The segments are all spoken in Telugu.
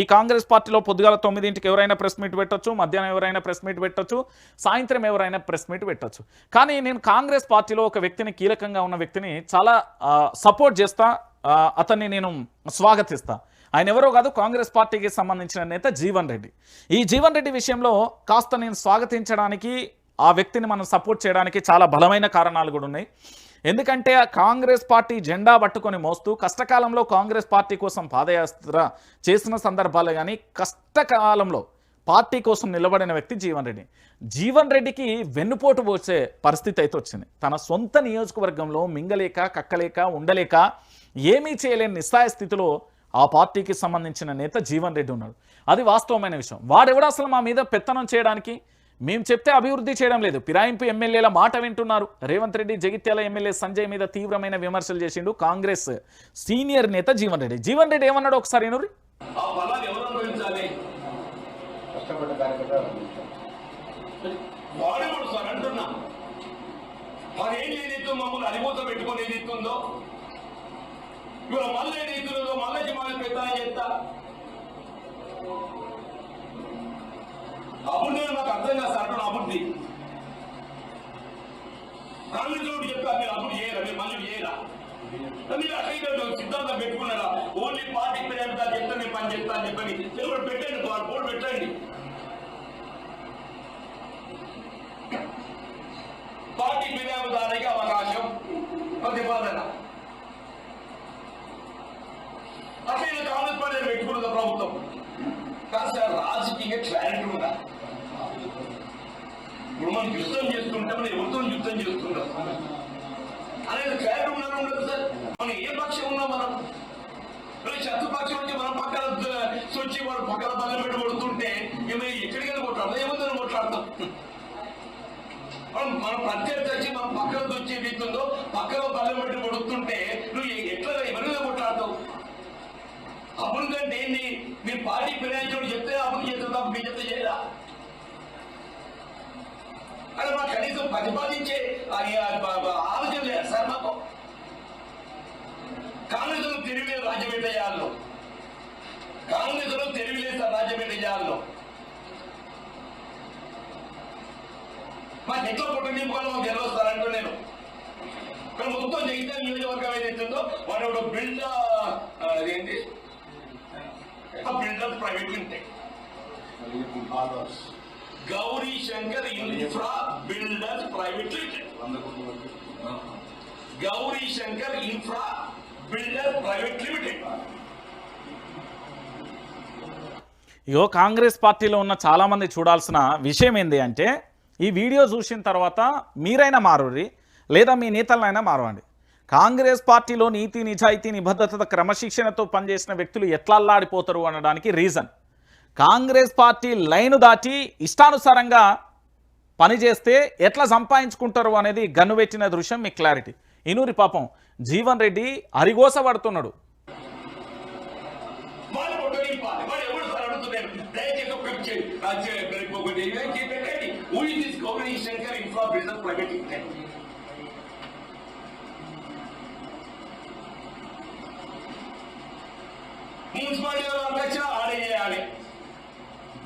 ఈ కాంగ్రెస్ పార్టీలో పొద్దుగాల తొమ్మిదింటికి ఎవరైనా ప్రెస్ మీట్ పెట్టొచ్చు మధ్యాహ్నం ఎవరైనా ప్రెస్ మీట్ పెట్టొచ్చు సాయంత్రం ఎవరైనా ప్రెస్ మీట్ పెట్టొచ్చు. కానీ నేను కాంగ్రెస్ పార్టీలో ఒక వ్యక్తిని కీలకంగా ఉన్న వ్యక్తిని చాలా సపోర్ట్ చేస్తా అతన్ని నేను స్వాగతిస్తా. ఆయన ఎవరో కాదు కాంగ్రెస్ పార్టీకి సంబంధించిన నేత జీవన్ రెడ్డి. ఈ జీవన్ రెడ్డి విషయంలో కాస్త నేను స్వాగతించడానికి ఆ వ్యక్తిని మనం సపోర్ట్ చేయడానికి చాలా బలమైన కారణాలు కూడా ఉన్నాయి. ఎందుకంటే ఆ కాంగ్రెస్ పార్టీ జెండా పట్టుకొని మోస్తూ కష్టకాలంలో కాంగ్రెస్ పార్టీ కోసం పాదయాత్ర చేసిన సందర్భాలు కానీ కష్టకాలంలో పార్టీ కోసం నిలబడిన వ్యక్తి జీవన్ రెడ్డి. జీవన్ రెడ్డికి వెన్నుపోటు పోసే పరిస్థితి అయితే వచ్చింది. తన సొంత నియోజకవర్గంలో మింగలేక కక్కలేక ఉండలేక ఏమీ చేయలేని నిస్సాయ స్థితిలో ఆ పార్టీకి సంబంధించిన నేత జీవన్ రెడ్డి ఉన్నాడు. అది వాస్తవమైన విషయం. వాడెవడ అసలు మా మీద పెత్తనం చేయడానికి? మేము చెప్తే అభివృద్ధి చేయడం లేదు. పిరాయింపు ఎమ్మెల్యేల మాట వింటున్నారు. రేవంత్ రెడ్డి జగిత్యాల ఎమ్మెల్యే సంజయ్ మీద తీవ్రమైన విమర్శలు చేసిండు. కాంగ్రెస్ సీనియర్ నేత జీవన్ రెడ్డి. జీవన్ రెడ్డి ఏమన్నాడు ఒకసారి వినుర్రి. మళ్ళీ అప్పుడు నేను నాకు అర్థం కాదు సార్ అంటున్నా అభివృద్ధి చెప్తా మీరు అప్పుడు చేయరా మీరు మళ్ళీ చేయరా మీరు అట్లా సిద్ధాంతం పెట్టుకున్నారా? ఓన్లీ పార్టీ పేరు చెప్తా నేను పని చెప్తా అని చెప్పని తెలుగు పెట్టండి బోర్డు పెట్టండి. పార్టీ ఫిర్యాదుదారికి అవకాశం ప్రతిపాదన. అట్లా కాంగ్రెస్ పార్టీ పెట్టుకున్నది ప్రభుత్వం. కాదు సార్ రాజకీయ క్లారిటీ ఉందా ఇప్పుడు మనం యుద్ధం చేస్తుంటే మనం ఎవరితో యుద్ధం చేస్తుంటాం? అనేది క్లారిటీ ఉన్నారు ఉండదు సార్. మనం ఏ పక్షం ఉన్నాం మనం. శత్రుపక్షం వచ్చి మనం పక్కన సొచ్చి వాడు పక్కన బల్ల పెట్టి కొడుతుంటే ఏమైనా ఎక్కడికైనా కొట్లాడతాం? ఏముందని కొట్లాడతాం? మనం మన ప్రత్యర్థి వచ్చి మనం పక్కన వచ్చి ఏదైతుందో పక్కన బల్ల పెట్టి కొడుతుంటే నువ్వు అభివృద్ధి కంటే ఏంది మీ పార్టీ ఫిరాయించడం చెప్తే అభివృద్ధి చేస్తుంది తప్ప మీ చెప్తే చేయరా? అక్కడ మాకు కనీసం ప్రతిపాదించే ఆలోచన లేదు సార్ మాకు. కాంగ్రెస్ తెలివిలేదు రాజ్యమేట చేయాలను. కాంగ్రెస్ తెలివిలేదు సార్ రాజ్యమేట చేయాలను. మా ఎట్లా పుట్ట నింపుకోవాలో మాకు తెలియదు సార్ అంటూ నేను. ఇక్కడ మొత్తం జగిత్యాల నియోజకవర్గం ఏదైతుందో వాడు బిల్డ్ అదేంటి? ఆ builder private limited. Gauri Shankar infra builders private limited. Gauri Shankar infra builder private limited. ఇగో కాంగ్రెస్ పార్టీలో ఉన్న చాలామంది చూడాల్సిన విషయం ఏంది అంటే ఈ వీడియో చూసిన తర్వాత మీరైనా మారుర్రి లేదా మీ నేతలనైనా మారవండి. కాంగ్రెస్ పార్టీలో నీతి నిజాయితీ నిబద్ధత క్రమశిక్షణతో పనిచేసిన వ్యక్తులు ఎట్లా అల్లాడిపోతారు అనడానికి రీజన్. కాంగ్రెస్ పార్టీ లైను దాటి ఇష్టానుసారంగా పనిచేస్తే ఎట్లా సంపాదించుకుంటారు అనేది గన్నువెట్టిన దృశ్యం మీకు క్లారిటీ. ఇనూరి పాపం జీవన్ రెడ్డి అరిగోస పడుతున్నాడు దయచేసి ఒక పిక్ చేయండి ఆ చే- మరి ఒకటి ఏమైనా చేయి పెట్టండి ఊరి this Gauri Shankar infra builder private limited municipality work వచ్చినా వాడే చేయాలి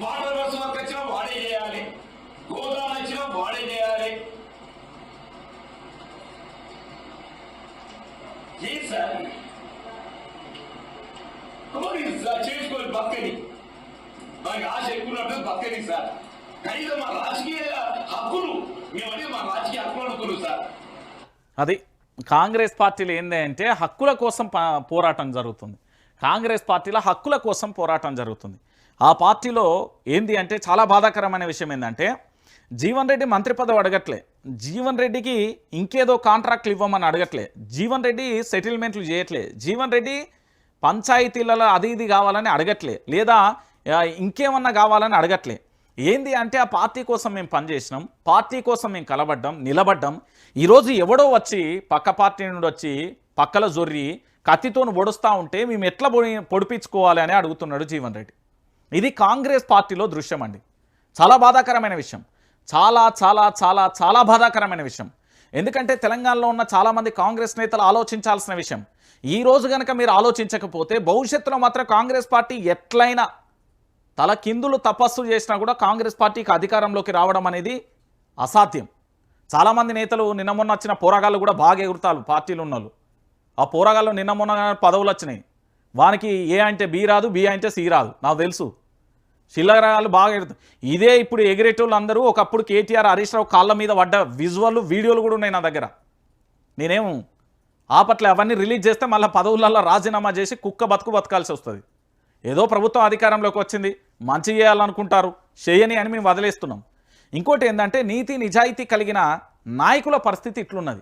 వాటర్ వర్క్స్ వర్క్ వచ్చినా వాడే చేయాలి గోదాం వచ్చినా వాడే చేయాలి ఏం సార్ చేసుకోవాలి బక్కని మనకి ఆశ ఎక్కువ ఉన్నట్టు బక్కని సార్ కనీసం మా రాజకీయ హక్కులు మేమనే మా రాజకీయ హక్కులు అనుకున్నాం సార్ అది కాంగ్రెస్ పార్టీలు ఏంటంటే హక్కుల కోసం పోరాటం జరుగుతుంది. కాంగ్రెస్ పార్టీలో హక్కుల కోసం పోరాటం జరుగుతుంది. ఆ పార్టీలో ఏంది అంటే చాలా బాధాకరమైన విషయం ఏంటంటే జీవన్ రెడ్డి మంత్రి పదవి అడగట్లే. జీవన్ రెడ్డికి ఇంకేదో కాంట్రాక్ట్లు ఇవ్వమని అడగట్లే. జీవన్ రెడ్డి సెటిల్మెంట్లు చేయట్లే. జీవన్ రెడ్డి పంచాయతీలలో అది ఇది కావాలని అడగట్లే. లేదా ఇంకేమన్నా కావాలని అడగట్లే. ఏంది అంటే ఆ పార్టీ కోసం మేము పనిచేసినాం పార్టీ కోసం మేము కలబడ్డాం నిలబడ్డాం. ఈరోజు ఎవడో వచ్చి పక్క పార్టీ నుండి వచ్చి పక్కల జొర్రి కత్తితోను పొడుస్తూ ఉంటే మేము ఎట్లా పొడి పొడిపించుకోవాలి అని అడుగుతున్నాడు జీవన్ రెడ్డి. ఇది కాంగ్రెస్ పార్టీలో దృశ్యం అండి. చాలా బాధాకరమైన విషయం. చాలా చాలా చాలా చాలా బాధాకరమైన విషయం. ఎందుకంటే తెలంగాణలో ఉన్న చాలామంది కాంగ్రెస్ నేతలు ఆలోచించాల్సిన విషయం. ఈ రోజు కనుక మీరు ఆలోచించకపోతే భవిష్యత్తులో మాత్రం కాంగ్రెస్ పార్టీ ఎట్లయినా తల కిందులు తపస్సు చేసినా కూడా కాంగ్రెస్ పార్టీకి అధికారంలోకి రావడం అనేది అసాధ్యం. చాలామంది నేతలు నిన్న మొన్న వచ్చిన పోరాగాళ్ళు కూడా బాగా ఎగురుతారు పార్టీలు ఉన్నోళ్ళు. ఆ పోరాగాళ్ళు నిన్న మొన్న పదవులు వచ్చినాయి. వానికి ఏ అంటే బి రాదు బి అంటే సి రాదు. నాకు తెలుసు. చిల్లరగాళ్ళు బాగా ఎగురుతారు ఇదే ఇప్పుడు ఎగిరేటోళ్ళు అందరూ ఒకప్పుడు కేటీఆర్ హరీష్ రావు కాళ్ళ మీద పడ్డ విజువల్ వీడియోలు కూడా ఉన్నాయి నా దగ్గర. నేనేం ఆపట్లే అవన్నీ రిలీజ్ చేస్తే మళ్ళీ పదవులలో రాజీనామా చేసి కుక్క బతుకు బతకాల్సి వస్తుంది. ఏదో ప్రభుత్వం అధికారంలోకి వచ్చింది. మంచి చేయాలనుకుంటారు. చేయని అని మేము వదిలేస్తున్నాం. ఇంకోటి ఏంటంటే నీతి నిజాయితీ కలిగిన నాయకుల పరిస్థితి ఇట్లున్నది.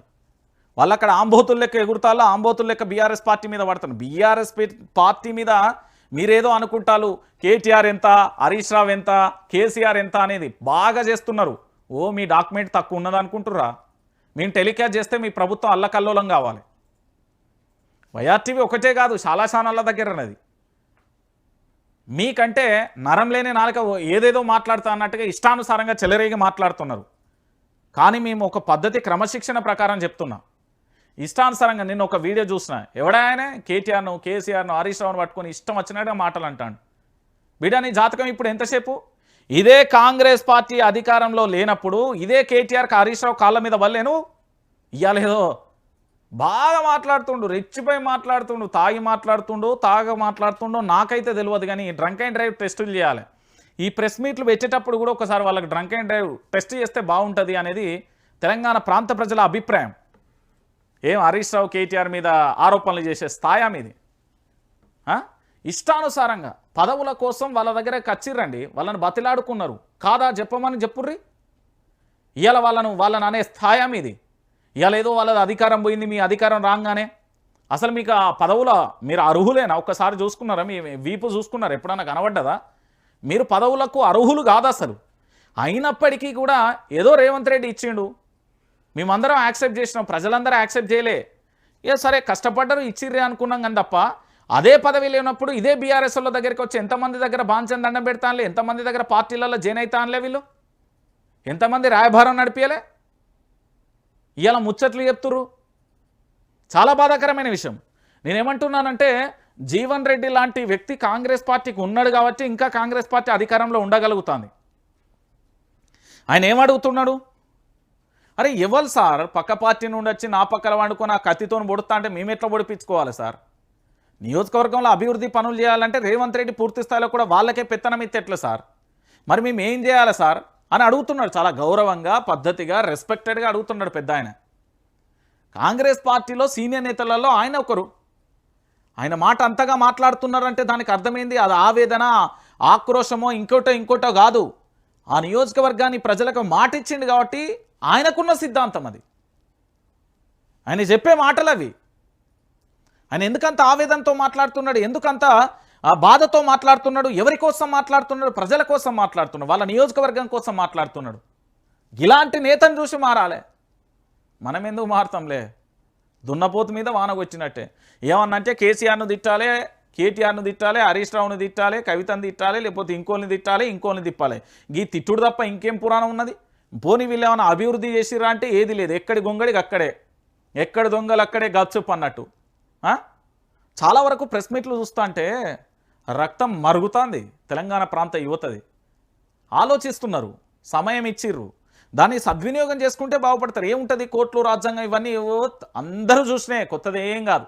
వాళ్ళు అక్కడ ఆంబోతుల లెక్క ఎగురుతాలో ఆంబోతుల లెక్క బీఆర్ఎస్ పార్టీ మీద పడతాను బీఆర్ఎస్ పార్టీ మీద మీరేదో అనుకుంటారు కేటీఆర్ ఎంత హరీష్ రావు ఎంత కేసీఆర్ ఎంత అనేది బాగా చేస్తున్నారు. ఓ మీ డాక్యుమెంట్ తక్కువ ఉన్నది మేము టెలికాస్ట్ చేస్తే మీ ప్రభుత్వం అల్లకల్లోలం కావాలి. వైఆర్టీవీ ఒకటే కాదు చాలా ఛానళ్ళ దగ్గర ఉన్నది మీకంటే నరం లేని నాలుక ఏదేదో మాట్లాడుతా అన్నట్టుగా ఇష్టానుసారంగా చెలరేగి మాట్లాడుతున్నారు. కానీ మేము ఒక పద్ధతి క్రమశిక్షణ ప్రకారం చెప్తున్నాం. ఇష్టానుసారంగా నిన్న ఒక వీడియో చూసిన. ఎవడాయనే కేటీఆర్ను కేసీఆర్ను హరీష్ రావును పట్టుకొని ఇష్టం వచ్చినట్టుగా మాటలు అంటాడు బిడ్డ నీ జాతకం ఇప్పుడు ఎంతసేపు? ఇదే కాంగ్రెస్ పార్టీ అధికారంలో లేనప్పుడు ఇదే కేటీఆర్కి హరీష్ రావు కాళ్ళ మీద వల్లేను? ఇవ్వలేదో బాగా మాట్లాడుతుండు రెచ్చిపోయి మాట్లాడుతుండు తాగి మాట్లాడుతుండు తాగ మాట్లాడుతుండు నాకైతే తెలియదు కానీ డ్రంక్ అండ్ డ్రైవ్ టెస్టులు చేయాలి. ఈ ప్రెస్ మీట్లు పెట్టేటప్పుడు కూడా ఒకసారి వాళ్ళకి డ్రంక్ అండ్ డ్రైవ్ టెస్ట్ చేస్తే బాగుంటుంది అనేది తెలంగాణ ప్రాంత ప్రజల అభిప్రాయం. ఏం హరీష్ రావు కేటీఆర్ మీద ఆరోపణలు చేసే స్థాయా మీది? ఇష్టానుసారంగా పదవుల కోసం వాళ్ళ దగ్గర కచ్చిర్రండి వాళ్ళని బతిలాడుకున్నారు. కాదా చెప్పమని చెప్పుర్రి? ఇవాళ వాళ్ళను వాళ్ళని అనే స్థాయా మీది. ఇవాళ ఏదో వాళ్ళది అధికారం పోయింది మీ అధికారం రాగానే. అసలు మీకు ఆ పదవుల మీరు అర్హులేనా? ఒక్కసారి చూసుకున్నారా? మీ వీపు చూసుకున్నారు? ఎప్పుడన్నా కనబడ్డదా? మీరు పదవులకు అర్హులు కాదు అసలు అయినప్పటికీ కూడా ఏదో రేవంత్ రెడ్డి ఇచ్చిండు. మేమందరం యాక్సెప్ట్ చేసినాం. ప్రజలందరూ యాక్సెప్ట్ చేయలే. ఏ సరే కష్టపడ్డరు ఇచ్చిర్రే అనుకున్నాం కానీ తప్ప అదే పదవి లేనప్పుడు ఇదే బీఆర్ఎస్ దగ్గరికి వచ్చి ఎంతమంది దగ్గర బాంచన్ దండం పెడతానులే? ఎంతమంది దగ్గర పార్టీలలో జైన్ అవుతానులే వీళ్ళు? ఎంతమంది రాయభారం నడిపించలే ఇలా ముచ్చట్లు చెప్తురు చాలా బాధాకరమైన విషయం. నేనేమంటున్నానంటే జీవన్ రెడ్డి లాంటి వ్యక్తి కాంగ్రెస్ పార్టీకి ఉన్నాడు కాబట్టి ఇంకా కాంగ్రెస్ పార్టీ అధికారంలో ఉండగలుగుతుంది. ఆయన ఏమడుగుతున్నాడు అరే ఎవరు సార్? పక్క పార్టీ నుండి వచ్చి నా పక్కన వండుకొని ఆ కత్తితో పొడుతా అంటే మేము ఎట్లా పొడిపించుకోవాలి సార్? నియోజకవర్గంలో అభివృద్ధి పనులు చేయాలంటే రేవంత్ రెడ్డి పూర్తి స్థాయిలో కూడా వాళ్ళకే పెత్తనం ఇస్తే ఎట్లా సార్? మరి మేము ఏం చేయాలి సార్? అని అడుగుతున్నాడు చాలా గౌరవంగా పద్ధతిగా రెస్పెక్టెడ్గా అడుగుతున్నాడు పెద్ద ఆయన. కాంగ్రెస్ పార్టీలో సీనియర్ నేతలలో ఆయన ఒకరు. ఆయన మాట అంతగా మాట్లాడుతున్నారంటే దానికి అర్థమైంది అది ఆవేదన ఆక్రోశమో ఇంకోటో ఇంకోటో కాదు. ఆ నియోజకవర్గాన్ని ప్రజలకు మాట ఇచ్చిండు కాబట్టి ఆయనకున్న సిద్ధాంతం అది. ఆయన చెప్పే మాటలు అవి. ఆయన ఎందుకంత ఆవేదనతో మాట్లాడుతున్నాడు? ఎందుకంత ఆ బాధతో మాట్లాడుతున్నాడు? ఎవరి కోసం మాట్లాడుతున్నాడు? ప్రజల కోసం మాట్లాడుతున్నాడు? వాళ్ళ నియోజకవర్గం కోసం మాట్లాడుతున్నాడు? ఇలాంటి నేతను చూసి మారాలే. మనం ఎందుకు మారుతాంలే? దున్నపోతు మీద వానకు వచ్చినట్టే ఏమన్నంటే కేసీఆర్ను తిట్టాలి కేటీఆర్ను తిట్టాలి హరీష్ రావును తిట్టాలి కవితను తిట్టాలి లేకపోతే ఇంకోని తిట్టాలి ఇంకోని తిప్పాలి. ఈ తిట్టుడు తప్ప ఇంకేం పురాణం ఉన్నది? పోనీ వీళ్ళు ఏమైనా అభివృద్ధి చేసిరా అంటే ఏది లేదు. ఎక్కడి గొంగడికి అక్కడే. ఎక్కడ దొంగలు అక్కడే గచ్చుప్ అన్నట్టు. చాలా వరకు ప్రెస్ మీట్లు చూస్తా అంటే రక్తం మరుగుతుంది. తెలంగాణ ప్రాంత యువతది. ఆలోచిస్తున్నారు. సమయం ఇచ్చిర్రు. దాన్ని సద్వినియోగం చేసుకుంటే బాగుపడతారు. ఏముంటుంది? కోర్టులు రాజ్యాంగం ఇవన్నీ అందరూ చూసినే కొత్తది ఏం కాదు.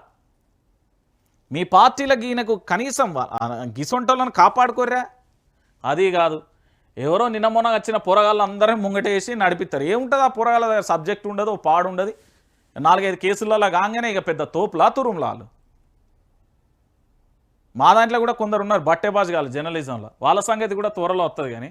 మీ పార్టీల గీనకు కనీసం వా- కాపాడుకోర్రా. అది కాదు. ఎవరో నిన్న మొన్న వచ్చిన పోరగాళ్ళు అందరూ ముంగటేసి నడిపిస్తారు. ఏముంటుంది ఆ పోరగాళ్ళ దగ్గర? సబ్జెక్ట్ ఉండదు ఓ పాడు ఉండదు. నాలుగైదు కేసులలో కాగానే ఇక పెద్ద తోపులా తురుములాలు. వాళ్ళు మా దాంట్లో కూడా కొందరు ఉన్నారు బట్టేబాజుగాలు జర్నలిజంలో వాళ్ళ సంగతి కూడా త్వరలో వస్తుంది కానీ.